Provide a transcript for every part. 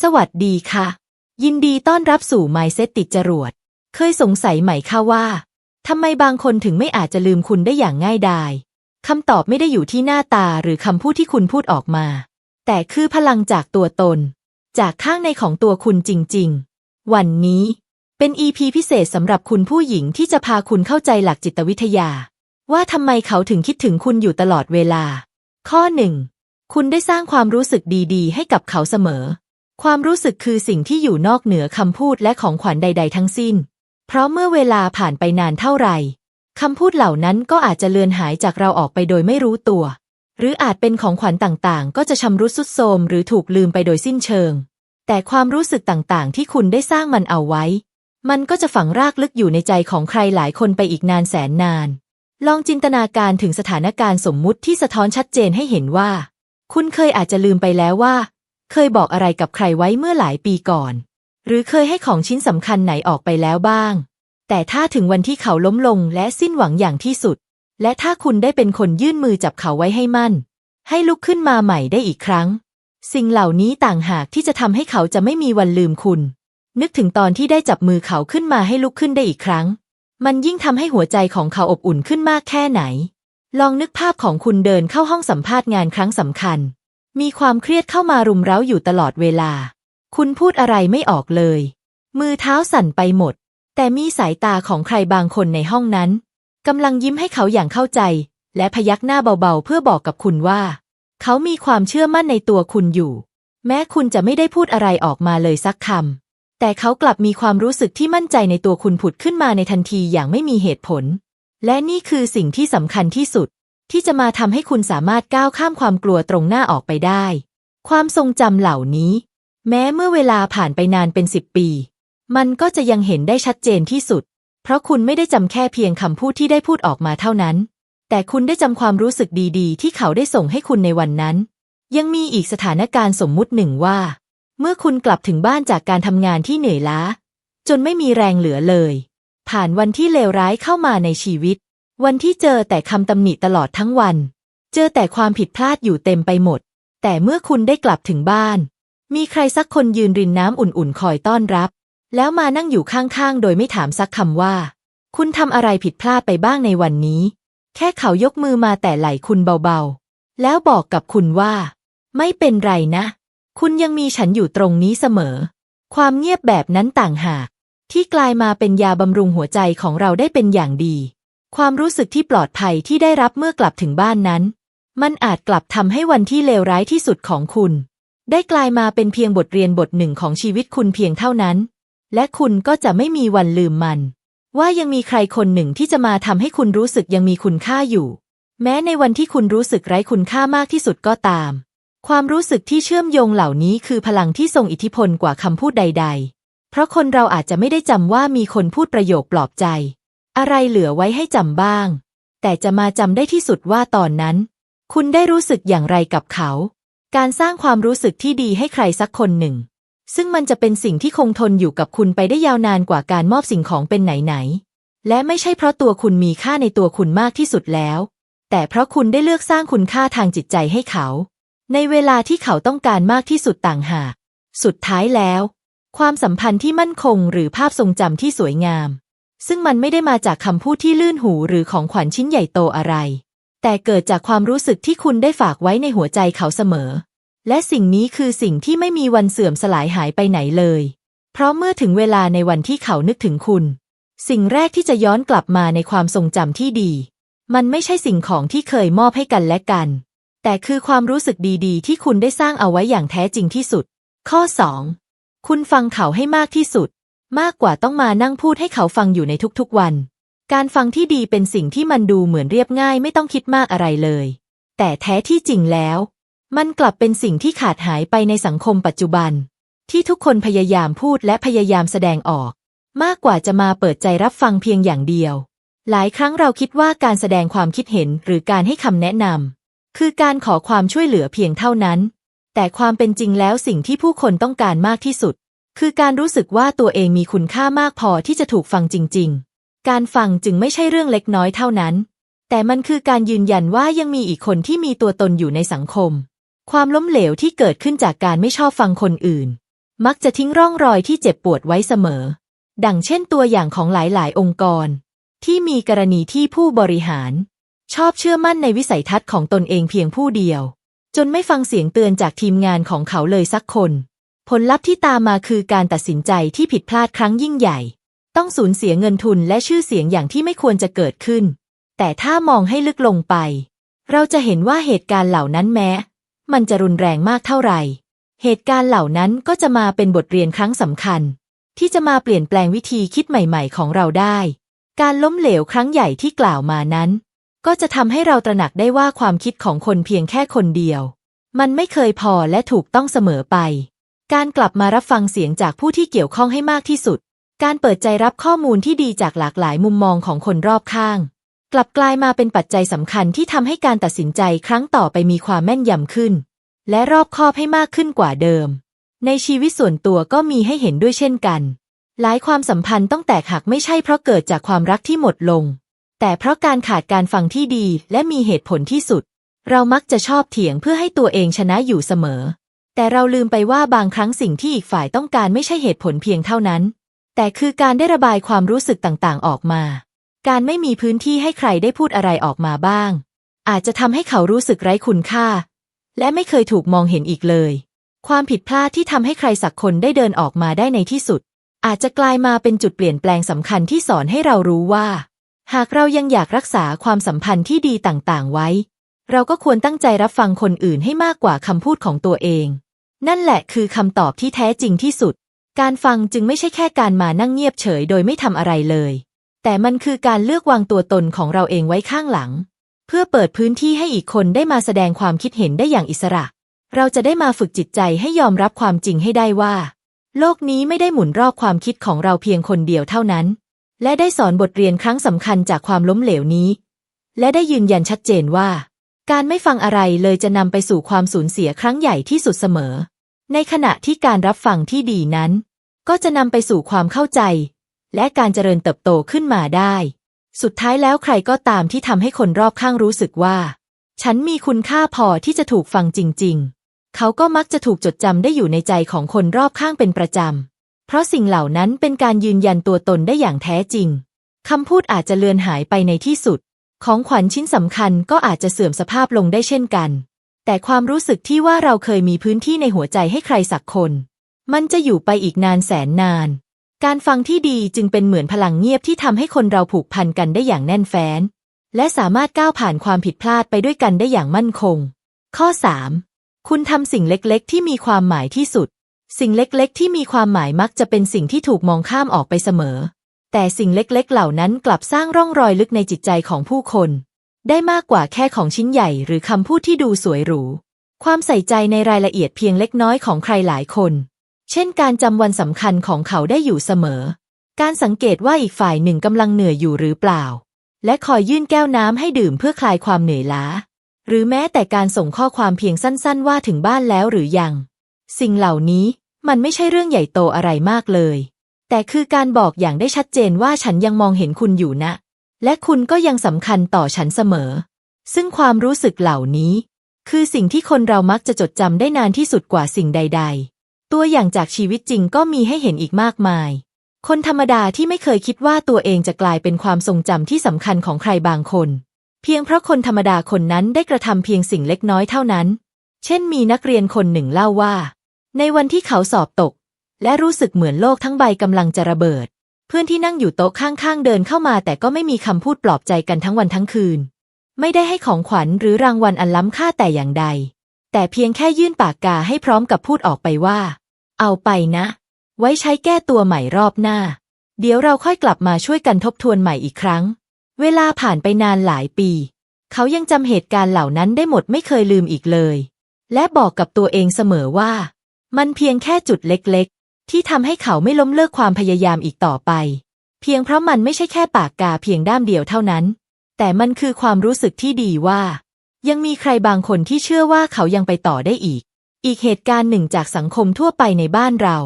สวัสดีค่ะ ยินดีต้อนรับสู่ Mindset ติดจรวด เคยสงสัยไหมคะว่าทำไมบางคนถึงไม่อาจจะลืมคุณได้อย่างง่ายดายคำตอบไม่ได้อยู่ที่หน้าตาหรือคำพูดที่คุณพูดออกมา แต่คือพลังจากตัวตน จากข้างในของตัวคุณจริง ๆ วันนี้เป็น EP พิเศษสำหรับคุณผู้หญิงที่จะพาคุณเข้าใจหลักจิตวิทยา ว่าทำไมเขาถึงคิดถึงคุณอยู่ตลอดเวลา ข้อหนึ่งคุณได้สร้างความรู้สึกดี ๆ ให้กับเขาเสมอ ความรู้สึกคือสิ่งที่อยู่นอกเหนือคำพูดและของขวัญใด ๆ ทั้งสิ้น เพราะเมื่อเวลาผ่านไปนานเท่าไหร่คำพูดเหล่านั้นก็อาจจะเลือนหายจากเราออกไปโดยไม่รู้ตัว หรืออาจเป็นของขวัญต่างๆ ก็จะชำรุดสุดโทรมหรือถูกลืมไปโดยสิ้นเชิง แต่ความรู้สึกต่างๆ ที่คุณได้สร้างมันเอาไว้ มันก็จะฝังรากลึกอยู่ในใจของใครหลายคนไปอีกนานแสนนาน ลองจินตนาการถึงสถานการณ์สมมุติที่สะท้อนชัดเจนให้เห็นว่า คุณเคยอาจจะลืมไปแล้วว่า เคยบอกอะไรกับใครไว้เมื่อหลายปีก่อน หรือเคยให้ของชิ้นสำคัญไหนออกไปแล้วบ้าง แต่ถ้าถึงวันที่เขาล้มลงและสิ้นหวังอย่างที่สุด และถ้าคุณได้เป็นคนยื่นมือจับเขาไว้ให้มั่น ให้ลุกขึ้นมาใหม่ได้อีกครั้ง สิ่งเหล่านี้ต่างหากที่จะทำให้เขาจะไม่มีวันลืมคุณ นึกถึงตอนที่ได้จับมือเขาขึ้นมาให้ลุกขึ้นได้อีกครั้ง มันยิ่งทำให้หัวใจของเขาอบอุ่นขึ้นมากแค่ไหน ลองนึกภาพของคุณเดินเข้าห้องสัมภาษณ์งานครั้งสำคัญ มีความเครียดเข้ามารุมเร้าอยู่ตลอดเวลา คุณพูดอะไรไม่ออกเลย มือเท้าสั่นไปหมด แต่มีสายตาของใครบางคนในห้องนั้นกำลังยิ้มให้เขาอย่างเข้าใจ และพยักหน้าเบาๆ เพื่อบอกกับคุณว่า เขามีความเชื่อมั่นในตัวคุณอยู่ แม้คุณจะไม่ได้พูดอะไรออกมาเลยสักคำแต่เขากลับมีความรู้สึกที่มั่นใจในตัวคุณผุดขึ้นมาในทันทีอย่างไม่มีเหตุผล และนี่คือสิ่งที่สำคัญที่สุด ที่จะมาทำให้คุณสามารถก้าวข้ามความกลัวตรงหน้าออกไปได้ ความทรงจำเหล่านี้ แม้เมื่อเวลาผ่านไปนานเป็นสิบปี มันก็จะยังเห็นได้ชัดเจนที่สุด เพราะคุณไม่ได้จำแค่เพียงคำพูดที่ได้พูดออกมาเท่านั้น แต่คุณได้จำความรู้สึกดีๆ ที่เขาได้ส่งให้คุณในวันนั้น ยังมีอีกสถานการณ์สมมุติหนึ่งว่า เมื่อคุณกลับถึงบ้านจากการทำงานที่เหนื่อยล้า จนไม่มีแรงเหลือเลย ผ่านวันที่เลวร้ายเข้ามาในชีวิต วันที่เจอแต่คำตำหนิตลอดทั้งวัน เจอแต่ความผิดพลาดอยู่เต็มไปหมด แต่เมื่อคุณได้กลับถึงบ้าน มีใครสักคนยืนรินน้ำอุ่นๆ คอยต้อนรับ แล้วมานั่งอยู่ข้างๆ โดยไม่ถามสักคำว่า คุณทำอะไรผิดพลาดไปบ้างในวันนี้ แค่เขายกมือมาแต่ไหล่คุณเบาๆ แล้วบอกกับคุณว่า ไม่เป็นไรนะ คุณยังมีฉันอยู่ตรงนี้เสมอ ความเงียบแบบนั้นต่างหาก ที่กลายมาเป็นยาบำรุงหัวใจของเราได้เป็นอย่างดี ความรู้สึกที่ปลอดภัยที่ได้รับเมื่อกลับถึงบ้านนั้น มันอาจกลับทำให้วันที่เลวร้ายที่สุดของคุณ ได้กลายมาเป็นเพียงบทเรียนบทหนึ่งของชีวิตคุณเพียงเท่านั้น และคุณก็จะไม่มีวันลืมมัน ว่ายังมีใครคนหนึ่งที่จะมาทำให้คุณรู้สึกยังมีคุณค่าอยู่ แม้ในวันที่คุณรู้สึกไร้คุณค่ามากที่สุดก็ตาม ความรู้สึกที่เชื่อมโยงเหล่านี้คือพลังที่ทรงอิทธิพลกว่าคำพูดใด ๆ เพราะคนเราอาจจะไม่ได้จำว่ามีคนพูดประโยคปลอบใจ อะไรเหลือไว้ให้จำบ้าง แต่จะมาจำได้ที่สุดว่าตอนนั้น คุณได้รู้สึกอย่างไรกับเขา การสร้างความรู้สึกที่ดีให้ใครสักคนหนึ่ง ซึ่งมันจะเป็นสิ่งที่คงทนอยู่กับคุณไปได้ยาวนานกว่าการมอบสิ่งของเป็นไหนๆ และไม่ใช่เพราะตัวคุณมีค่าในตัวคุณมากที่สุดแล้ว แต่เพราะคุณได้เลือกสร้างคุณค่าทางจิตใจให้เขา ในเวลาที่เขาต้องการมากที่สุดต่างหาก สุดท้ายแล้ว ความสัมพันธ์ที่มั่นคงหรือภาพทรงจำที่สวยงาม ซึ่งมันไม่ได้มาจากคำพูดที่ลื่นหูหรือของขวัญชิ้นใหญ่โตอะไร แต่เกิดจากความรู้สึกที่คุณได้ฝากไว้ในหัวใจเขาเสมอ และสิ่งนี้คือสิ่งที่ไม่มีวันเสื่อมสลายหายไปไหนเลย เพราะเมื่อถึงเวลาในวันที่เขานึกถึงคุณ สิ่งแรกที่จะย้อนกลับมาในความทรงจำที่ดี มันไม่ใช่สิ่งของที่เคยมอบให้กันและกัน แต่คือความรู้สึกดีๆ ที่คุณได้สร้างเอาไว้อย่างแท้จริงที่สุด ข้อ 2. คุณฟังเขาให้มากที่สุด มากกว่าต้องมานั่งพูดให้เขาฟังอยู่ในทุกๆวัน การฟังที่ดีเป็นสิ่งที่มันดูเหมือนเรียบง่ายไม่ต้องคิดมากอะไรเลย แต่แท้ที่จริงแล้ว มันกลับเป็นสิ่งที่ขาดหายไปในสังคมปัจจุบัน ที่ทุกคนพยายามพูดและพยายามแสดงออก มากกว่าจะมาเปิดใจรับฟังเพียงอย่างเดียว หลายครั้งเราคิดว่าการแสดงความคิดเห็นหรือการให้คำแนะนำคือการขอความช่วยเหลือเพียงเท่านั้น แต่ความเป็นจริงแล้วสิ่งที่ผู้คนต้องการมากที่สุด คือการรู้สึกว่าตัวเองมีคุณค่ามากพอที่จะถูกฟังจริง ๆ การฟังจึงไม่ใช่เรื่องเล็กน้อยเท่านั้น แต่มันคือการยืนยันว่ายังมีอีกคนที่มีตัวตนอยู่ในสังคม ความล้มเหลวที่เกิดขึ้นจากการไม่ชอบฟังคนอื่น มักจะทิ้งร่องรอยที่เจ็บปวดไว้เสมอ ดังเช่นตัวอย่างของหลายๆ องค์กร ที่มีกรณีที่ผู้บริหาร ชอบเชื่อมั่นในวิสัยทัศน์ของตนเองเพียงผู้เดียว จนไม่ฟังเสียงเตือนจากทีมงานของเขาเลยสักคน ผลลัพธ์ที่ตามมาคือการตัดสินใจที่ผิดพลาดครั้งยิ่งใหญ่ ต้องสูญเสียเงินทุนและชื่อเสียงอย่างที่ไม่ควรจะเกิดขึ้น แต่ถ้ามองให้ลึกลงไป เราจะเห็นว่าเหตุการณ์เหล่านั้นแม้ มันจะรุนแรงมากเท่าไหร่ เหตุการณ์เหล่านั้นก็จะมาเป็นบทเรียนครั้งสำคัญ ที่จะมาเปลี่ยนแปลงวิธีคิดใหม่ ๆ ของเราได้ การล้มเหลวครั้งใหญ่ที่กล่าวมานั้น ก็จะทำให้เราตระหนักได้ว่าความคิดของคนเพียงแค่คนเดียว มันไม่เคยพอและถูกต้องเสมอไป การกลับมารับฟังเสียงจากผู้ที่เกี่ยวข้องให้มากที่สุด การเปิดใจรับข้อมูลที่ดีจากหลากหลายมุมมองของคนรอบข้าง กลับกลายมาเป็นปัจจัยสำคัญที่ทำให้การตัดสินใจครั้งต่อไปมีความแม่นยำขึ้น และรอบคอบให้มากขึ้นกว่าเดิม ในชีวิตส่วนตัวก็มีให้เห็นด้วยเช่นกัน หลายความสัมพันธ์ต้องแตกหักไม่ใช่เพราะเกิดจากความรักที่หมดลง แต่เพราะการขาดการฟังที่ดีและมีเหตุผลที่สุด เรามักจะชอบเถียงเพื่อให้ตัวเองชนะอยู่เสมอ แต่เราลืมไปว่าบางครั้งสิ่งที่อีกฝ่ายต้องการไม่ใช่เหตุผลเพียงเท่านั้น แต่คือการได้ระบายความรู้สึกต่างๆ ออกมา การไม่มีพื้นที่ให้ใครได้พูดอะไรออกมาบ้าง อาจจะทำให้เขารู้สึกไร้คุณค่า และไม่เคยถูกมองเห็นอีกเลย ความผิดพลาดที่ทำให้ใครสักคนได้เดินออกมาได้ในที่สุด อาจจะกลายมาเป็นจุดเปลี่ยนแปลงสำคัญที่สอนให้เรารู้ว่า หากเรายังอยากรักษาความสัมพันธ์ที่ดีต่างๆ ไว้ เราก็ควรตั้งใจรับฟังคนอื่นให้มากกว่าคำพูดของตัวเอง นั่นแหละคือคำตอบที่แท้จริงที่สุด การฟังจึงไม่ใช่แค่การมานั่งเงียบเฉยโดยไม่ทำอะไรเลย แต่มันคือการเลือกวางตัวตนของเราเองไว้ข้างหลัง เพื่อเปิดพื้นที่ให้อีกคนได้มาแสดงความคิดเห็นได้อย่างอิสระ เราจะได้มาฝึกจิตใจให้ยอมรับความจริงให้ได้ว่า โลกนี้ไม่ได้หมุนรอบความคิดของเราเพียงคนเดียวเท่านั้น และได้สอนบทเรียนครั้งสำคัญจากความล้มเหลวนี้ และได้ยืนยันชัดเจนว่า การไม่ฟังอะไรเลยจะนำไปสู่ความสูญเสียครั้งใหญ่ที่สุดเสมอ ในขณะที่การรับฟังที่ดีนั้น ก็จะนำไปสู่ความเข้าใจ และการเจริญเติบโตขึ้นมาได้ สุดท้ายแล้วใครก็ตามที่ทำให้คนรอบข้างรู้สึกว่า ฉันมีคุณค่าพอที่จะถูกฟังจริง ๆ เขาก็มักจะถูกจดจำได้อยู่ในใจของคนรอบข้างเป็นประจำ เพราะสิ่งเหล่านั้นเป็นการยืนยันตัวตนได้อย่างแท้จริงคำพูดอาจจะเลือนหายไปในที่สุด ของขวัญชิ้นสำคัญก็อาจจะเสื่อมสภาพลงได้เช่นกัน แต่ความรู้สึกที่ว่าเราเคยมีพื้นที่ในหัวใจให้ใครสักคน มันจะอยู่ไปอีกนานแสนนาน การฟังที่ดีจึงเป็นเหมือนพลังเงียบที่ทำให้คนเราผูกพันกันได้อย่างแน่นแฟ้น และสามารถก้าวผ่านความผิดพลาดไปด้วยกันได้อย่างมั่นคง ข้อ 3. คุณทำสิ่งเล็กๆ ที่มีความหมายที่สุด สิ่งเล็กๆ ที่มีความหมายมักจะเป็นสิ่งที่ถูกมองข้ามออกไปเสมอ แต่สิ่งเล็กๆ เหล่านั้นกลับสร้างร่องรอยลึกในจิตใจของผู้คน ได้มากกว่าแค่ของชิ้นใหญ่หรือคำพูดที่ดูสวยหรู ความใส่ใจในรายละเอียดเพียงเล็กน้อยของใครหลายคน เช่นการจำวันสำคัญของเขาได้อยู่เสมอ การสังเกตว่าอีกฝ่ายหนึ่งกำลังเหนื่อยอยู่หรือเปล่า และคอยยื่นแก้วน้ำให้ดื่มเพื่อคลายความเหนื่อยล้า หรือแม้แต่การส่งข้อความเพียงสั้น ๆ ว่าถึงบ้านแล้วหรือยัง สิ่งเหล่านี้มันไม่ใช่เรื่องใหญ่โตอะไรมากเลย แต่คือการบอกอย่างได้ชัดเจนว่าฉันยังมองเห็นคุณอยู่นะ และคุณก็ยังสำคัญต่อฉันเสมอ ซึ่งความรู้สึกเหล่านี้ คือสิ่งที่คนเรามักจะจดจำได้นานที่สุดกว่าสิ่งใด ๆ ตัวอย่างจากชีวิตจริงก็มีให้เห็นอีกมากมาย คนธรรมดาที่ไม่เคยคิดว่าตัวเองจะกลายเป็นความทรงจำที่สำคัญของใครบางคน เพียงเพราะคนธรรมดาคนนั้นได้กระทำเพียงสิ่งเล็กน้อยเท่านั้น เช่นมีนักเรียนคนหนึ่งเล่าว่า ในวันที่เขาสอบตก และรู้สึกเหมือนโลกทั้งใบกำลังจะระเบิด พื่อนที่นั่งอยู่โต๊ะข้างๆเดินเข้ามา แต่ก็ไม่มีคำพูดปลอบใจกันทั้งวันทั้งคืน ไม่ได้ให้ของขวัญหรือรางวัลอันล้ำค่าแต่อย่างใด แต่เพียงแค่ยื่นปากกาให้พร้อมกับพูดออกไปว่า เอาไปนะ ไว้ใช้แก้ตัวใหม่รอบหน้า เดี๋ยวเราค่อยกลับมาช่วยกันทบทวนใหม่อีกครั้ง เวลาผ่านไปนานหลายปี เขายังจำเหตุการณ์เหล่านั้นได้หมดไม่เคยลืมอีกเลย และบอกกับตัวเองเสมอว่า มันเพียงแค่จุดเล็กๆ ที่ทำให้เขาไม่ล้มเลิกความพยายามอีกต่อไป เพียงเพราะมันไม่ใช่แค่ปากกาเพียงด้ามเดียวเท่านั้น แต่มันคือความรู้สึกที่ดีว่า ยังมีใครบางคนที่เชื่อว่าเขายังไปต่อได้อีก อีกเหตุการณ์หนึ่งจากสังคมทั่วไปในบ้านเรา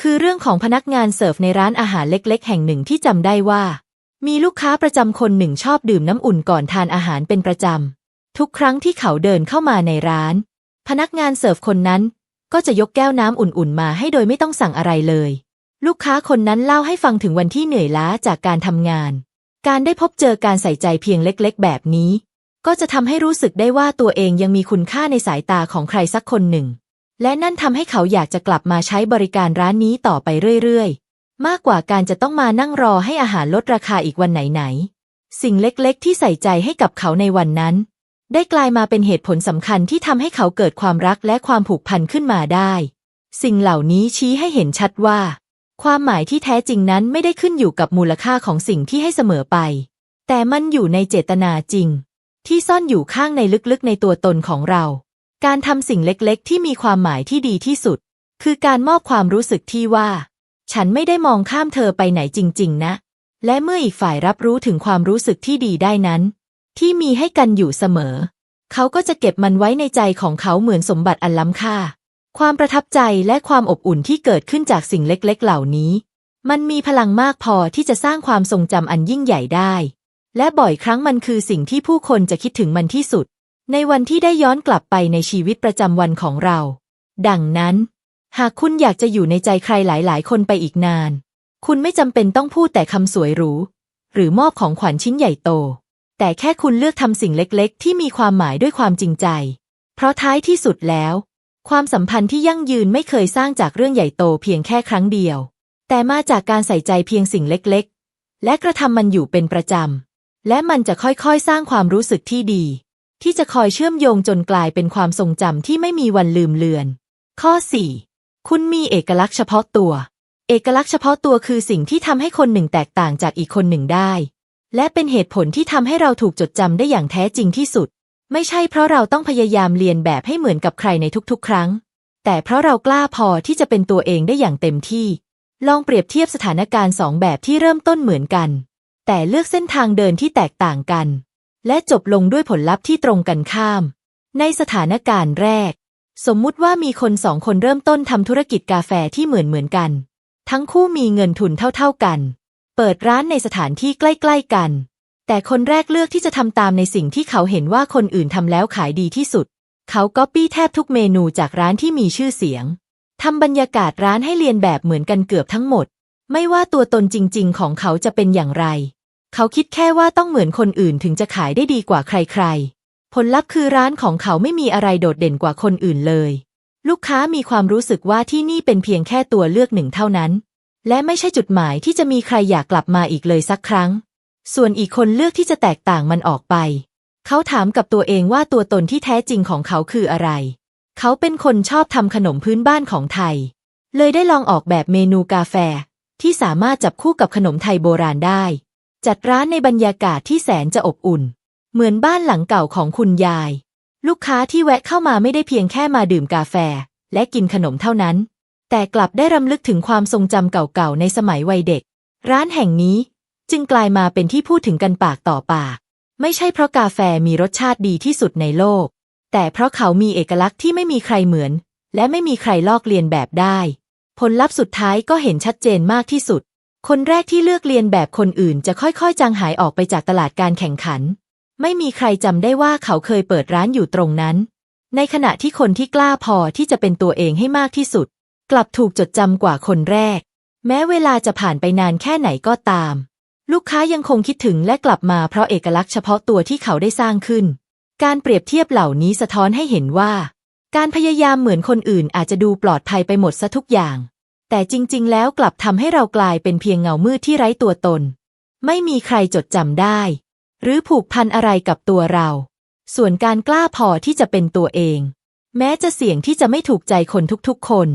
คือเรื่องของพนักงานเสิร์ฟในร้านอาหารเล็ก ๆ แห่งหนึ่งที่จำได้ว่า มีลูกค้าประจำคนหนึ่งชอบดื่มน้ำอุ่นก่อนทานอาหารเป็นประจำทุกครั้งที่เขาเดินเข้ามาในร้าน พนักงานเสิร์ฟคนนั้น ก็จะยกแก้วน้ำอุ่นๆมาให้โดยไม่ต้องสั่งอะไรเลย ลูกค้าคนนั้นเล่าให้ฟังถึงวันที่เหนื่อยล้าจากการทำงาน การได้พบเจอการใส่ใจเพียงเล็กๆ แบบนี้ ก็จะทำให้รู้สึกได้ว่าตัวเองยังมีคุณค่าในสายตาของใครสักคนหนึ่ง และนั่นทำให้เขาอยากจะกลับมาใช้บริการร้านนี้ต่อไปเรื่อยๆ มากกว่าการจะต้องมานั่งรอให้อาหารลดราคาอีกวันไหนๆ สิ่งเล็กๆ ที่ใส่ใจให้กับเขาในวันนั้น ได้กลายมาเป็นเหตุผลสำคัญที่ทำให้เขาเกิดความรักและความผูกพันขึ้นมาได้ สิ่งเหล่านี้ชี้ให้เห็นชัดว่า ความหมายที่แท้จริงนั้นไม่ได้ขึ้นอยู่กับมูลค่าของสิ่งที่ให้เสมอไป แต่มันอยู่ในเจตนาจริง ที่ซ่อนอยู่ข้างในลึกๆในตัวตนของเรา การทำสิ่งเล็กๆ ที่มีความหมายที่ดีที่สุด คือการมอบความรู้สึกที่ว่า ฉันไม่ได้มองข้ามเธอไปไหนจริง ๆ นะ และเมื่ออีกฝ่ายรับรู้ถึงความรู้สึกที่ดีได้นั้น ที่มีให้กันอยู่เสมอ เขาก็จะเก็บมันไว้ในใจของเขาเหมือนสมบัติอันล้ำค่า ความประทับใจและความอบอุ่นที่เกิดขึ้นจากสิ่งเล็ก ๆ เหล่านี้ มันมีพลังมากพอที่จะสร้างความทรงจำอันยิ่งใหญ่ได้ และบ่อยครั้งมันคือสิ่งที่ผู้คนจะคิดถึงมันที่สุด ในวันที่ได้ย้อนกลับไปในชีวิตประจำวันของเรา ดังนั้น หากคุณอยากจะอยู่ในใจใครหลาย ๆ คนไปอีกนาน คุณไม่จำเป็นต้องพูดแต่คำสวยหรูหรือมอบของขวัญชิ้นใหญ่โต แต่แค่คุณเลือกทำสิ่งเล็กๆ ที่มีความหมายด้วยความจริงใจ เพราะท้ายที่สุดแล้ว ความสัมพันธ์ที่ยั่งยืนไม่เคยสร้างจากเรื่องใหญ่โตเพียงแค่ครั้งเดียว แต่มาจากการใส่ใจเพียงสิ่งเล็กๆ และกระทำมันอยู่เป็นประจำ และมันจะค่อยๆ สร้างความรู้สึกที่ดี ที่จะคอยเชื่อมโยงจนกลายเป็นความทรงจำที่ไม่มีวันลืมเลือน ข้อ 4. คุณมีเอกลักษณ์เฉพาะตัว เอกลักษณ์เฉพาะตัวคือสิ่งที่ทำให้คนหนึ่งแตกต่างจากอีกคนหนึ่งได้ และเป็นเหตุผลที่ทำให้เราถูกจดจำได้อย่างแท้จริงที่สุด ไม่ใช่เพราะเราต้องพยายามเรียนแบบให้เหมือนกับใครในทุกๆ ครั้ง แต่เพราะเรากล้าพอที่จะเป็นตัวเองได้อย่างเต็มที่ ลองเปรียบเทียบสถานการณ์สองแบบที่เริ่มต้นเหมือนกัน แต่เลือกเส้นทางเดินที่แตกต่างกัน และจบลงด้วยผลลัพธ์ที่ตรงกันข้าม ในสถานการณ์แรก สมมุติว่ามีคนสองคนเริ่มต้นทำธุรกิจกาแฟที่เหมือนเหมือนกัน ทั้งคู่มีเงินทุนเท่า ๆกัน เปิดร้านในสถานที่ใกล้ๆกัน แต่คนแรกเลือกที่จะทำตามในสิ่งที่เขาเห็นว่าคนอื่นทำแล้วขายดีที่สุด เขาก๊อปปี้แทบทุกเมนูจากร้านที่มีชื่อเสียงทำบรรยากาศร้านให้เรียนแบบเหมือนกันเกือบทั้งหมด ไม่ว่าตัวตนจริง ๆ ของเขาจะเป็นอย่างไร เขาคิดแค่ว่าต้องเหมือนคนอื่นถึงจะขายได้ดีกว่าใครๆ ผลลัพธ์คือร้านของเขาไม่มีอะไรโดดเด่นกว่าคนอื่นเลย ลูกค้ามีความรู้สึกว่าที่นี่เป็นเพียงแค่ตัวเลือกหนึ่งเท่านั้น และไม่ใช่จุดหมายที่จะมีใครอยากกลับมาอีกเลยสักครั้ง ส่วนอีกคนเลือกที่จะแตกต่างมันออกไป เขาถามกับตัวเองว่าตัวตนที่แท้จริงของเขาคืออะไร เขาเป็นคนชอบทำขนมพื้นบ้านของไทย เลยได้ลองออกแบบเมนูกาแฟ ที่สามารถจับคู่กับขนมไทยโบราณได้ จัดร้านในบรรยากาศที่แสนจะอบอุ่น เหมือนบ้านหลังเก่าของคุณยาย ลูกค้าที่แวะเข้ามาไม่ได้เพียงแค่มาดื่มกาแฟ และกินขนมเท่านั้น แต่กลับได้รำลึกถึงความทรงจำเก่าๆในสมัยวัยเด็ก ร้านแห่งนี้จึงกลายมาเป็นที่พูดถึงกันปากต่อปาก ไม่ใช่เพราะกาแฟมีรสชาติดีที่สุดในโลก แต่เพราะเขามีเอกลักษณ์ที่ไม่มีใครเหมือน และไม่มีใครลอกเลียนแบบได้ ผลลัพธ์สุดท้ายก็เห็นชัดเจนมากที่สุด คนแรกที่เลือกเลียนแบบคนอื่นจะค่อยๆ จางหายออกไปจากตลาดการแข่งขัน ไม่มีใครจำได้ว่าเขาเคยเปิดร้านอยู่ตรงนั้น ในขณะที่คนที่กล้าพอที่จะเป็นตัวเองให้มากที่สุด กลับถูกจดจำกว่าคนแรก แม้เวลาจะผ่านไปนานแค่ไหนก็ตาม ลูกค้ายังคงคิดถึงและกลับมาเพราะเอกลักษณ์เฉพาะตัวที่เขาได้สร้างขึ้น การเปรียบเทียบเหล่านี้สะท้อนให้เห็นว่า การพยายามเหมือนคนอื่นอาจจะดูปลอดภัยไปหมดซะทุกอย่าง แต่จริง ๆ แล้วกลับทำให้เรากลายเป็นเพียงเงามืดที่ไร้ตัวตน ไม่มีใครจดจำได้ หรือผูกพันอะไรกับตัวเรา ส่วนการกล้าพอที่จะเป็นตัวเอง แม้จะเสี่ยงที่จะไม่ถูกใจคนทุกๆ คน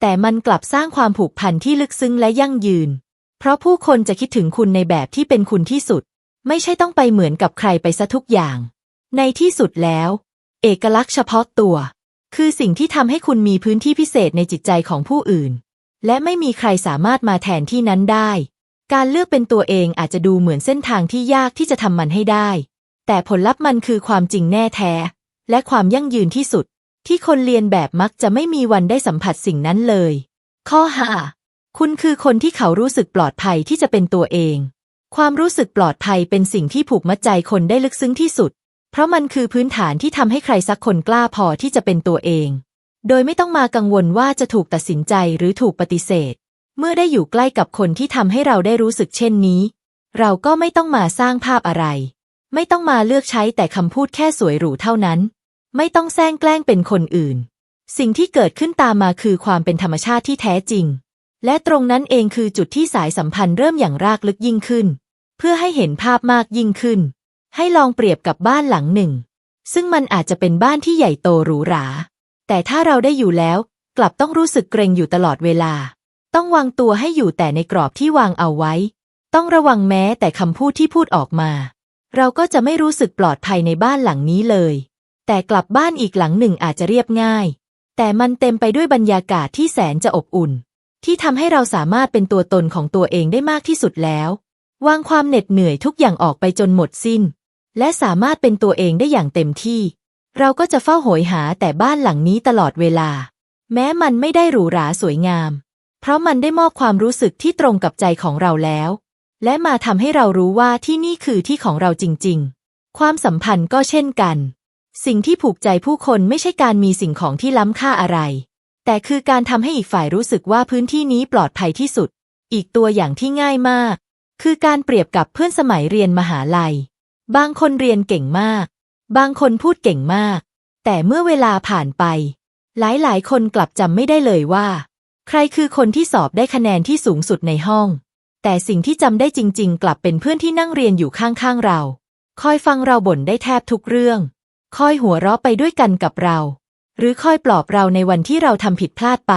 แต่มันกลับสร้างความผูกพันที่ลึกซึ้งและยั่งยืน เพราะผู้คนจะคิดถึงคุณในแบบที่เป็นคุณที่สุด ไม่ใช่ต้องไปเหมือนกับใครไปซะทุกอย่าง ในที่สุดแล้ว เอกลักษณ์เฉพาะตัว คือสิ่งที่ทำให้คุณมีพื้นที่พิเศษในจิตใจของผู้อื่น และไม่มีใครสามารถมาแทนที่นั้นได้ การเลือกเป็นตัวเองอาจจะดูเหมือนเส้นทางที่ยากที่จะทำมันให้ได้ แต่ผลลัพธ์มันคือความจริงแน่แท้ และความยั่งยืนที่สุด ที่คนเรียนแบบมักจะไม่มีวันได้สัมผัสสิ่งนั้นเลย ข้อห้าคุณคือคนที่เขารู้สึกปลอดภัยที่จะเป็นตัวเอง ความรู้สึกปลอดภัยเป็นสิ่งที่ผูกมัดใจคนได้ลึกซึ้งที่สุด เพราะมันคือพื้นฐานที่ทำให้ใครสักคนกล้าพอที่จะเป็นตัวเอง โดยไม่ต้องมากังวลว่าจะถูกตัดสินใจหรือถูกปฏิเสธ เมื่อได้อยู่ใกล้กับคนที่ทำให้เราได้รู้สึกเช่นนี้ เราก็ไม่ต้องมาสร้างภาพอะไร ไม่ต้องมาเลือกใช้แต่คำพูดแค่สวยหรูเท่านั้น ไม่ต้องแซงแกล้งเป็นคนอื่น สิ่งที่เกิดขึ้นตามมาคือความเป็นธรรมชาติที่แท้จริง และตรงนั้นเองคือจุดที่สายสัมพันธ์เริ่มอย่างรากลึกยิ่งขึ้น เพื่อให้เห็นภาพมากยิ่งขึ้น ให้ลองเปรียบกับบ้านหลังหนึ่ง ซึ่งมันอาจจะเป็นบ้านที่ใหญ่โตหรูหรา แต่ถ้าเราได้อยู่แล้ว กลับต้องรู้สึกเกรงอยู่ตลอดเวลา ต้องวางตัวให้อยู่แต่ในกรอบที่วางเอาไว้ ต้องระวังแม้แต่คำพูดที่พูดออกมา เราก็จะไม่รู้สึกปลอดภัยในบ้านหลังนี้เลย แต่กลับบ้านอีกหลังหนึ่งอาจจะเรียบง่าย แต่มันเต็มไปด้วยบรรยากาศที่แสนจะอบอุ่น ที่ทำให้เราสามารถเป็นตัวตนของตัวเองได้มากที่สุดแล้ว วางความเหน็ดเหนื่อยทุกอย่างออกไปจนหมดสิ้น และสามารถเป็นตัวเองได้อย่างเต็มที่ เราก็จะเฝ้าโหยหาแต่บ้านหลังนี้ตลอดเวลา แม้มันไม่ได้หรูหราสวยงาม เพราะมันได้มอบความรู้สึกที่ตรงกับใจของเราแล้ว และมาทำให้เรารู้ว่าที่นี่คือที่ของเราจริง ๆ ความสัมพันธ์ก็เช่นกัน สิ่งที่ผูกใจผู้คนไม่ใช่การมีสิ่งของที่ล้ำค่าอะไร แต่คือการทำให้อีกฝ่ายรู้สึกว่าพื้นที่นี้ปลอดภัยที่สุด อีกตัวอย่างที่ง่ายมาก คือการเปรียบกับเพื่อนสมัยเรียนมหาลัย บางคนเรียนเก่งมาก บางคนพูดเก่งมาก แต่เมื่อเวลาผ่านไป หลายๆ คนกลับจำไม่ได้เลยว่า ใครคือคนที่สอบได้คะแนนที่สูงสุดในห้อง แต่สิ่งที่จำได้จริง ๆ กลับเป็นเพื่อนที่นั่งเรียนอยู่ข้างๆเรา คอยฟังเราบ่นได้แทบทุกเรื่อง คอยหัวเราะไปด้วยกันกับเรา หรือคอยปลอบเราในวันที่เราทำผิดพลาดไป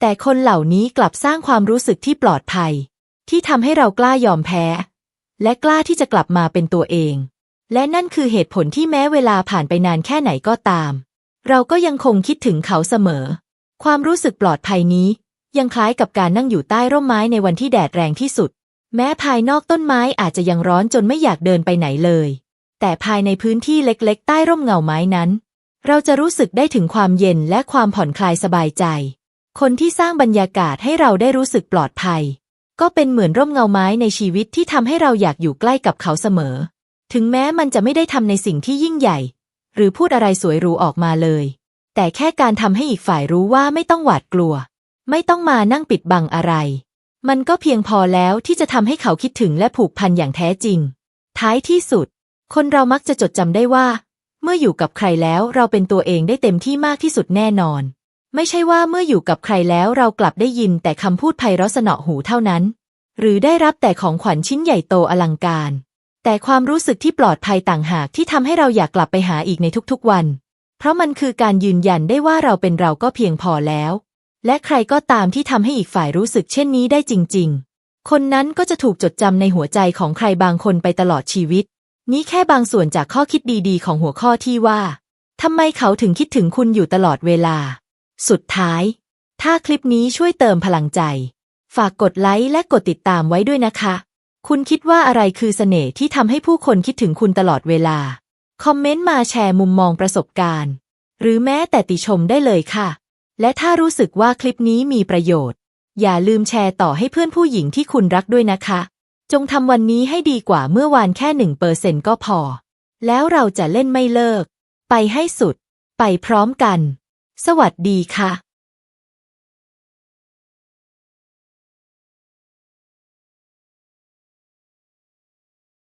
แต่คนเหล่านี้กลับสร้างความรู้สึกที่ปลอดภัย ที่ทำให้เรากล้ายอมแพ้ และกล้าที่จะกลับมาเป็นตัวเอง และนั่นคือเหตุผลที่แม้เวลาผ่านไปนานแค่ไหนก็ตาม เราก็ยังคงคิดถึงเขาเสมอ ความรู้สึกปลอดภัยนี้ ยังคล้ายกับการนั่งอยู่ใต้ร่มไม้ในวันที่แดดแรงที่สุด แม้ภายนอกต้นไม้อาจจะยังร้อนจนไม่อยากเดินไปไหนเลย แต่ภายในพื้นที่เล็กๆ ใต้ร่มเงาไม้นั้น เราจะรู้สึกได้ถึงความเย็นและความผ่อนคลายสบายใจ คนที่สร้างบรรยากาศให้เราได้รู้สึกปลอดภัย ก็เป็นเหมือนร่มเงาไม้ในชีวิตที่ทำให้เราอยากอยู่ใกล้กับเขาเสมอ ถึงแม้มันจะไม่ได้ทำในสิ่งที่ยิ่งใหญ่ หรือพูดอะไรสวยหรูออกมาเลย แต่แค่การทำให้อีกฝ่ายรู้ว่าไม่ต้องหวาดกลัว ไม่ต้องมานั่งปิดบังอะไร มันก็เพียงพอแล้วที่จะทำให้เขาคิดถึงและผูกพันอย่างแท้จริง ท้ายที่สุด คนเรามักจะจดจำได้ว่า เมื่ออยู่กับใครแล้วเราเป็นตัวเองได้เต็มที่มากที่สุดแน่นอน ไม่ใช่ว่าเมื่ออยู่กับใครแล้วเรากลับได้ยินแต่คำพูดไพเราะสนอหูเท่านั้น หรือได้รับแต่ของขวัญชิ้นใหญ่โตอลังการ แต่ความรู้สึกที่ปลอดภัยต่างหากที่ทำให้เราอยากกลับไปหาอีกในทุกๆวัน เพราะมันคือการยืนยันได้ว่าเราเป็นเราก็เพียงพอแล้ว และใครก็ตามที่ทำให้อีกฝ่ายรู้สึกเช่นนี้ได้จริง ๆ คนนั้นก็จะถูกจดจำในหัวใจของใครบางคนไปตลอดชีวิต นี้แค่บางส่วนจากข้อคิดดีๆ ของหัวข้อที่ว่าทำไมเขาถึงคิดถึงคุณอยู่ตลอดเวลา สุดท้าย ถ้าคลิปนี้ช่วยเติมพลังใจ ฝากกดไลค์และกดติดตามไว้ด้วยนะคะ คุณคิดว่าอะไรคือเสน่ห์ที่ทำให้ผู้คนคิดถึงคุณตลอดเวลา คอมเมนต์มาแชร์มุมมองประสบการณ์ หรือแม้แต่ติชมได้เลยค่ะ และถ้ารู้สึกว่าคลิปนี้มีประโยชน์ อย่าลืมแชร์ต่อให้เพื่อนผู้หญิงที่คุณรักด้วยนะคะ จงทำวันนี้ให้ดีกว่าเมื่อวานแค่หนึ่งเปอร์เซนก็พอ แล้วเราจะเล่นไม่เลิก ไปให้สุด ไปพร้อมกัน สวัสดีค่ะ